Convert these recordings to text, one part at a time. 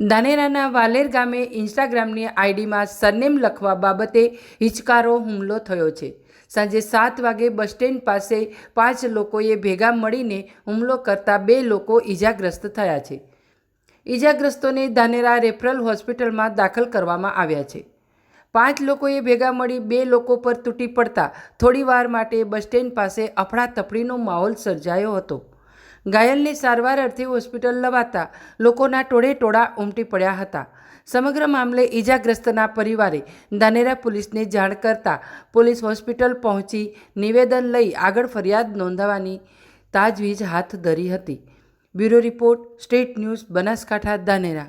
ધાનેરાના વાલેર ગામે ઇન્સ્ટાગ્રામની આઈડીમાં સરનેમ લખવા બાબતે હિચકારો હુમલો થયો છે. સાંજે સાત વાગે બસ સ્ટેન્ડ પાસે પાંચ લોકોએ ભેગા મળીને હુમલો કરતા બે લોકો ઈજાગ્રસ્ત થયા છે. ઈજાગ્રસ્તોને ધાનેરા રેફરલ હોસ્પિટલમાં દાખલ કરવામાં આવ્યા છે. પાંચ લોકોએ ભેગા મળી બે લોકો પર તૂટી પડતા થોડીવાર માટે બસ સ્ટેન્ડ પાસે અફડાતફડીનો માહોલ સર્જાયો હતો. ઘાયલને સારવાર અર્થે હોસ્પિટલ લવાતા લોકોના ટોળે ટોળા ઉમટી પડ્યા હતા. સમગ્ર મામલે ઈજાગ્રસ્તના પરિવારે ધાનેરા પોલીસને જાણ કરતા પોલીસ હોસ્પિટલ પહોંચી નિવેદન લઈ આગળ ફરિયાદ નોંધાવાની તાજવીજ હાથ ધરી હતી. Bureau report, state news, Banaskantha, Dhanera.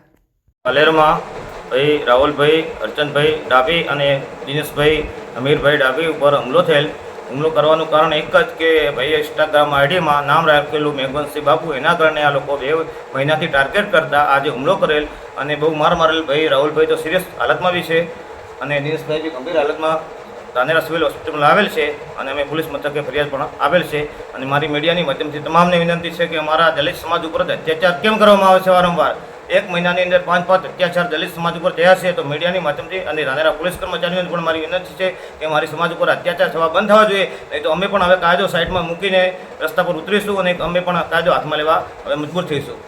અલેરમાં ભાઈ રાહુલભાઈ અર્ચનભાઈ ડાભી અને દિનેશભાઈ, અમીરભાઈ ડાભી ઉપર હુમલો થયેલ હુમલો કરવાનું કારણ એક જ કે ભાઈ ઇન્સ્ટાગ્રામ આઈડીમાં નામ રાખેલું મેઘવંશી બાપુ. એના કારણે આ લોકો બે મહિનાથી ટાર્ગેટ કરતા આજે હુમલો કરેલ અને બહુ માર મારેલ ભાઈ રાહુલભાઈ તો સિરિયસ હાલતમાં બી છે અને દિનેશભાઈ બી ગંભીર હાલતમાં ધાનેરા સિવિલ હોસ્પિટલમાં આવેલ છે અને અમે પોલીસ મથકે ફરિયાદ પણ આવેલ છે. અને મારી મીડિયાની માધ્યમથી તમામને વિનંતી છે કે અમારા દલિત સમાજ ઉપર અત્યાચાર કેમ કરવામાં આવે છે વારંવાર? એક મહિનાની અંદર પાંચ પાંચ અત્યાચાર દલિત સમાજ ઉપર થયા છે, તો મીડિયાની માધ્યમથી અને રાનેરા પોલીસ કર્મચારીઓને પણ મારી વિનંતી છે કે મારી સમાજ ઉપર અત્યાચાર થવા બંધ થવા જોઈએ. નહીં તો અમે પણ હવે કાયદો સાઈડમાં મૂકીને રસ્તા પર ઉતરીશું અને અમે પણ કાયદો હાથમાં લેવા હવે મજબૂર થઈશું.